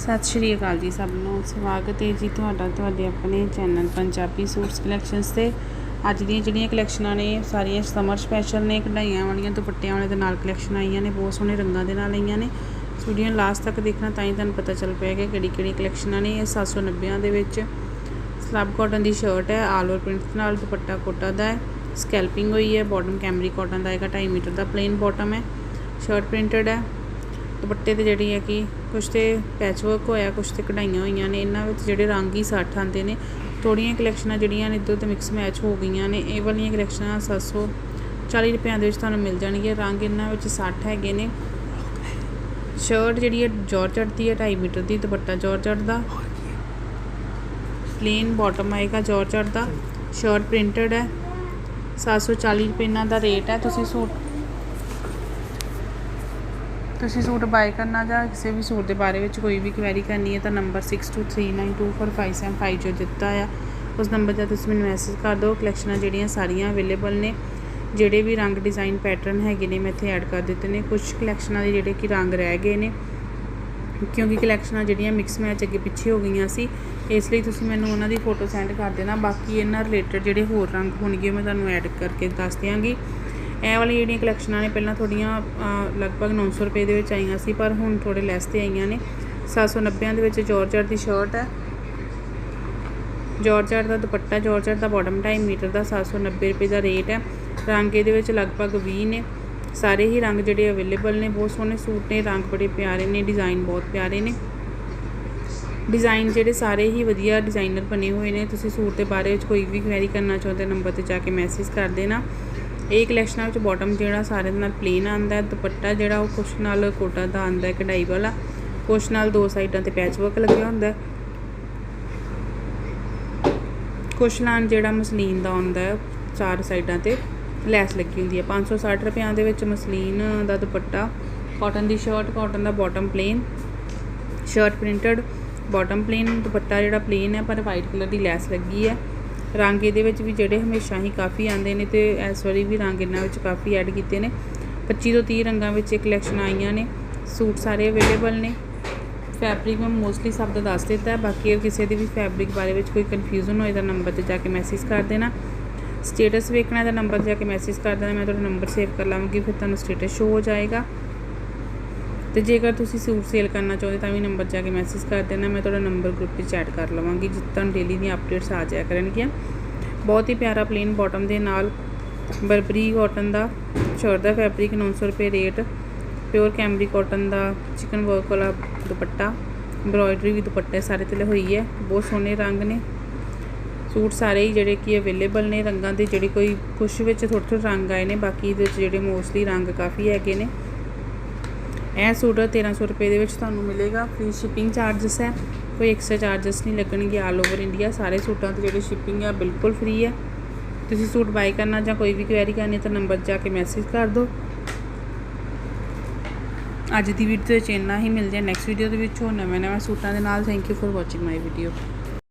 ਸਤਿ ਸ਼੍ਰੀ ਅਕਾਲ ਜੀ ਸਭ ਨੂੰ। ਸਵਾਗਤ ਹੈ ਜੀ ਤੁਹਾਡਾ ਤੁਹਾਡੇ ਆਪਣੇ ਚੈਨਲ ਪੰਜਾਬੀ ਸੂਟਸ ਕਲੈਕਸ਼ਨਸ ਤੇ। ਅੱਜ ਦੀਆਂ ਜਿਹੜੀਆਂ ਕਲੈਕਸ਼ਨਾਂ ਨੇ, ਸਾਰੀਆਂ ਸਮਰ ਸਪੈਸ਼ਲ ਨੇ, ਕਢਾਈਆਂ ਵਾਲੀਆਂ, ਦੁਪੱਟਿਆਂ ਵਾਲੇ ਦੇ ਨਾਲ ਕਲੈਕਸ਼ਨ ਆਈਆਂ ਨੇ, ਬਹੁਤ ਸੋਹਣੇ ਰੰਗਾਂ ਦੇ ਨਾਲ ਆਈਆਂ ਨੇ। ਵੀਡੀਓ ਲਾਸਟ ਤੱਕ ਦੇਖਣਾ ਤਾਂ ਹੀ ਤੁਹਾਨੂੰ ਪਤਾ ਚੱਲ ਪਏਗਾ ਕਿਹੜੀ ਕਿਹੜੀ ਕਲੈਕਸ਼ਨਾਂ ਨੇ, ਇਹ 790 ਦੇ ਵਿੱਚ। ਸਲੱਬ ਕਾਟਨ ਦੀ ਸ਼ਰਟ ਹੈ ਆਲ ਓਵਰ ਪ੍ਰਿੰਟ ਨਾਲ ਦੁਪੱਟਾ ਕੋਟਾ ਦਾ ਹੈ। ਸਕੈਲਪਿੰਗ ਹੋਈ ਹੈ ਬਾਟਮ ਕੈਮਰੀ ਕਾਟਨ ਦਾ ਹੈਗਾ 2.5 ਮੀਟਰ ਦਾ ਪਲੇਨ ਬਾਟਮ ਹੈ। ਸ਼ਰਟ ਪ੍ਰਿੰਟਡ ਹੈ। ਦੁਪੱਟੇ ਤੇ ਜਿਹੜੀ ਹੈ ਕਿ ਕੁਛ ਤੇ ਪੈਚਵਰਕ ਹੋਇਆ, ਕੁਛ ਤੇ ਕਢਾਈਆਂ ਹੋਈਆਂ ਨੇ, ਇਹਨਾਂ ਵਿੱਚ ਜਿਹੜੇ ਰੰਗ ਹੀ 60 ਆਉਂਦੇ ਨੇ ਥੋੜੀਆਂ ਕਲੈਕਸ਼ਨਾਂ ਜਿਹੜੀਆਂ ਨੇ ਇੱਧਰ ਤੇ ਮਿਕਸ ਮੈਚ ਹੋ ਗਈਆਂ ਨੇ, ਇਹ ਵਾਲੀਆਂ ਕਲੈਕਸ਼ਨਾਂ 740 ਰੁਪਏ ਦੇ ਵਿੱਚ ਤੁਹਾਨੂੰ ਮਿਲ ਜਾਣਗੀਆਂ, ਰੰਗ ਇਹਨਾਂ ਵਿੱਚ 60 ਹੈਗੇ ਨੇ। ਸ਼ਰਟ ਜਿਹੜੀ ਹੈ ਜਾਰਜਟ ਦੀ ਹੈ 2.5 ਮੀਟਰ ਦੀ, ਦੁਪੱਟਾ ਜਾਰਜਟ ਦਾ। ਪਲੇਨ ਬਾਟਮ ਆਏਗਾ ਜਾਰਜਟ ਦਾ। ਸ਼ਰਟ ਪ੍ਰਿੰਟਡ ਹੈ। 740 ਰੁਪਏ ਇਹਨਾਂ ਦਾ ਰੇਟ ਹੈ, ਤੁਸੀਂ ਸੂਟ ਤੁਸੀਂ ਸੂਟ ਬਾਏ ਕਰਨਾ ਜਾਂ ਕਿਸੇ ਵੀ ਸੂਟ ਦੇ ਬਾਰੇ ਵਿੱਚ ਕੋਈ ਵੀ ਕੁਐਰੀ ਕਰਨੀ ਹੈ ਤਾਂ ਨੰਬਰ 6239245755 ਜੋ ਦਿੱਤਾ ਆ, ਉਸ ਨੰਬਰ 'ਤੇ ਤੁਸੀਂ ਮੈਨੂੰ ਮੈਸੇਜ ਕਰ ਦਿਓ। ਕਲੈਕਸ਼ਨਾਂ ਜਿਹੜੀਆਂ ਸਾਰੀਆਂ ਅਵੇਲੇਬਲ ਨੇ, ਜਿਹੜੇ ਵੀ ਰੰਗ ਡਿਜ਼ਾਈਨ ਪੈਟਰਨ ਹੈਗੇ ਨੇ, ਮੈਂ ਇੱਥੇ ਐਡ ਕਰ ਦਿੱਤੇ ਨੇ। ਕੁਝ ਕਲੈਕਸ਼ਨਾਂ ਦੇ ਜਿਹੜੇ ਕਿ ਰੰਗ ਰਹਿ ਗਏ ਨੇ, ਕਿਉਂਕਿ ਕਲੈਕਸ਼ਨਾਂ ਜਿਹੜੀਆਂ ਮਿਕਸ ਮੈਚ ਅੱਗੇ ਪਿੱਛੇ ਹੋ ਗਈਆਂ ਸੀ, ਇਸ ਲਈ ਤੁਸੀਂ ਮੈਨੂੰ ਉਹਨਾਂ ਦੀ ਫੋਟੋ ਸੈਂਡ ਕਰ ਦੇਣਾ। ਬਾਕੀ ਇਹਨਾਂ ਰਿਲੇਟਡ ਜਿਹੜੇ ਹੋਰ ਰੰਗ ਹੋਣਗੇ ਮੈਂ ਤੁਹਾਨੂੰ ਐਡ ਕਰਕੇ ਦੱਸ ਦਿਆਂਗੀ। ਇਹ ਵਾਲੀ ਜਿਹੜੀਆਂ ਕਲੈਕਸ਼ਨਾਂ ਨੇ, ਪਹਿਲਾਂ ਥੋੜੀਆਂ ਲਗਭਗ 900 ਰੁਪਏ ਦੇ ਵਿੱਚ ਆਈਆਂ ਸੀ, ਪਰ ਹੁਣ ਥੋੜੇ ਲੈਸ ਤੇ ਆਈਆਂ ਨੇ। 790 ਦੇ ਵਿੱਚ ਜਾਰਜਟ ਦੀ ਸ਼ਰਟ ਹੈ। ਜਾਰਜਟ ਦਾ ਦੁਪੱਟਾ ਜਾਰਜਟ ਦਾ ਬਾਟਮ 2.5 ਮੀਟਰ ਦਾ 790 ਰੁਪਏ ਦਾ ਰੇਟ ਹੈ। ਰੰਗ ਇਹਦੇ ਵਿੱਚ ਲਗਭਗ 20 ਨੇ। ਸਾਰੇ ਹੀ ਰੰਗ ਜਿਹੜੇ ਅਵੇਲੇਬਲ ਨੇ, ਬਹੁਤ ਸੋਹਣੇ ਸੂਟ ਨੇ, ਰੰਗ ਬੜੇ ਪਿਆਰੇ ਨੇ ਡਿਜ਼ਾਈਨ ਬਹੁਤ ਪਿਆਰੇ ਨੇ। ਡਿਜ਼ਾਈਨ ਜਿਹੜੇ ਸਾਰੇ ਹੀ ਵਧੀਆ ਡਿਜ਼ਾਈਨਰ ਬਣੇ ਹੋਏ ਨੇ। ਤੁਸੀਂ ਸੂਟ ਦੇ ਬਾਰੇ ਵਿੱਚ ਕੋਈ ਵੀ ਕੁਐਰੀ ਕਰਨਾ ਚਾਹੁੰਦੇ ਨੰਬਰ ਤੇ ਜਾ ਕੇ ਮੈਸੇਜ ਕਰ ਦੇਣਾ। ਇਹ ਕਲੈਕਸ਼ਨਾਂ ਵਿੱਚ ਬਾਟਮ ਜਿਹੜਾ ਸਾਰੇ ਦੇ ਨਾਲ ਪਲੇਨ ਆਂਦਾ ਦੁਪੱਟਾ ਜਿਹੜਾ ਉਹ ਕੁਛ ਨਾਲ ਕੋਟਾ ਦਾ ਆਂਦਾ ਕਢਾਈ ਵਾਲਾ। ਕੁਛ ਨਾਲ ਦੋ ਸਾਈਡਾਂ ਤੇ ਪੈਚ ਵਰਕ ਲੱਗਿਆ ਹੁੰਦਾ ਕੁਛ ਨਾਲ ਜਿਹੜਾ ਮਸਲੀਨ ਦਾ ਆਉਂਦਾ ਚਾਰ ਸਾਈਡਾਂ ਤੇ ਲੈਸ ਲੱਗੀ ਹੁੰਦੀ ਹੈ। 560 ਰੁਪਿਆਂ ਦੇ ਵਿੱਚ ਮਸਲੀਨ ਦਾ ਦੁਪੱਟਾ। ਕਾਟਨ ਦੀ ਸ਼ਰਟ ਕਾਟਨ ਦਾ bottom plain shirt printed bottom plain dupatta ਜਿਹੜਾ ਪਲੇਨ ਹੈ, ਪਰ ਵਾਈਟ ਕਲਰ ਦੀ ਲੈਸ ਲੱਗੀ ਹੈ। ਰੰਗ ਇਹਦੇ ਵਿੱਚ ਵੀ ਜਿਹੜੇ ਹਮੇਸ਼ਾ ਹੀ ਕਾਫੀ ਆਉਂਦੇ ਨੇ ਤੇ ਇਸ ਵਾਰੀ ਵੀ ਰੰਗ ਇਹਨਾਂ ਵਿੱਚ ਕਾਫੀ ਐਡ ਕੀਤੇ ਨੇ। 25 ਤੋਂ 30 ਰੰਗਾਂ ਵਿੱਚ ਇਹ ਕਲੈਕਸ਼ਨ ਆਈਆਂ ਨੇ। ਸੂਟ ਸਾਰੇ ਅਵੇਲੇਬਲ ਨੇ। ਫੈਬਰਿਕ ਮੈਂ ਮੋਸਟਲੀ ਸਭ ਦਾ ਦੱਸ ਦਿੱਤਾ। ਬਾਕੀ ਅਗਰ ਕਿਸੇ ਦੇ ਵੀ ਫੈਬਰਿਕ ਬਾਰੇ ਵਿੱਚ ਕੋਈ ਕਨਫਿਊਜ਼ਨ ਹੋਏ ਤਾਂ ਨੰਬਰ ਤੇ ਜਾ ਕੇ ਮੈਸੇਜ ਕਰ ਦੇਣਾ। ਸਟੇਟਸ ਵੇਖਣਾ ਤਾਂ ਨੰਬਰ ਜਾ ਕੇ ਮੈਸੇਜ ਕਰ ਦੇਣਾ। ਮੈਂ ਤੁਹਾਡਾ ਨੰਬਰ ਸੇਵ ਕਰ ਲਵਾਂਗੀ ਫਿਰ ਤੁਹਾਨੂੰ ਸਟੇਟਸ ਸ਼ੋ ਹੋ ਜਾਏਗਾ। ਤੇ ਜੇਕਰ ਤੁਸੀਂ ਸੂਟ ਸੇਲ ਕਰਨਾ ਚਾਹੁੰਦੇ ਤਾਂ ਵੀ ਨੰਬਰ ਜਾ ਕੇ ਮੈਸੇਜ ਕਰ ਦੇਣਾ, ਮੈਂ ਤੁਹਾਡਾ ਨੰਬਰ ਗਰੁੱਪ ਵਿੱਚ ਐਡ ਕਰ ਲਵਾਂਗੀ, ਜਿੱਥੇ ਤੁਹਾਨੂੰ ਡੇਲੀ ਦੀਆਂ ਅਪਡੇਟਸ ਆ ਜਾਇਆ ਕਰਨਗੀਆਂ। ਬਹੁਤ ਹੀ ਪਿਆਰਾ ਪਲੇਨ ਬਾਟਮ ਦੇ ਨਾਲ ਬਰਬਰੀ ਕਾਟਨ ਦਾ ਸ਼ਰਟ ਦਾ ਫੈਬਰਿਕ 900 ਰੁਪਏ ਰੇਟ ਪਿਓਰ ਕੈਮਰੀ ਕਾਟਨ ਦਾ ਚਿਕਨ ਵਰਕ ਵਾਲਾ ਦੁਪੱਟਾ ਐਮਬ੍ਰੋਇਡਰੀ ਵੀ ਦੁਪੱਟੇ ਸਾਰੇ ਤੇ ਹੋਈ ਹੈ, ਬਹੁਤ ਸੋਹਣੇ ਰੰਗ ਨੇ। ਸੂਟ ਸਾਰੇ ਹੀ ਜਿਹੜੇ ਕਿ ਅਵੇਲੇਬਲ ਨੇ, ਰੰਗਾਂ ਦੇ, ਜਿਹੜੇ ਕੋਈ ਕੁਝ ਵਿੱਚ ਥੋੜ੍ਹੇ ਥੋੜ੍ਹੇ ਰੰਗ ਆਏ ਨੇ, ਬਾਕੀ ਇਹਦੇ ਵਿੱਚ ਜਿਹੜੇ ਮੋਸਟਲੀ ਰੰਗ ਕਾਫੀ ਹੈਗੇ ਨੇ। ਇਹ ਸੂਟ 1300 ਰੁਪਏ ਦੇ ਵਿੱਚ ਤੁਹਾਨੂੰ ਮਿਲੇਗਾ। ਫ੍ਰੀ ਸ਼ਿਪਿੰਗ ਚਾਰजेस ਹੈ। ਕੋਈ ਐਕਸਟਰਾ ਚਾਰजेस ਨਹੀਂ ਲੱਗਣਗੇ ਆਲ ਓਵਰ ਇੰਡੀਆ ਸਾਰੇ ਸੂਟਾਂ 'ਤੇ ਜਿਹੜੇ ਸ਼ਿਪਿੰਗ ਹੈ ਬਿਲਕੁਲ ਫ੍ਰੀ ਹੈ। ਤੁਸੀਂ ਸੂਟ ਬਾਈ ਕਰਨਾ ਜਾਂ ਕੋਈ ਵੀ ਕੁਐਰੀ ਕਰਨੀ ਤਾਂ ਨੰਬਰ ਜਾ ਕੇ ਮੈਸੇਜ ਕਰ ਦਿਓ। ਅੱਜ ਦੀ ਵੀਡੀਓ ਦੇ ਵਿੱਚ ਇੰਨਾ ਹੀ। ਮਿਲ ਜਾਏ ਨੈਕਸਟ ਵੀਡੀਓ ਦੇ ਵਿੱਚ। ਹੋਰ ਨਵੇਂ ਨਵੇਂ ਸੂਟਾਂ ਦੇ ਨਾਲ। Thank you for watching my video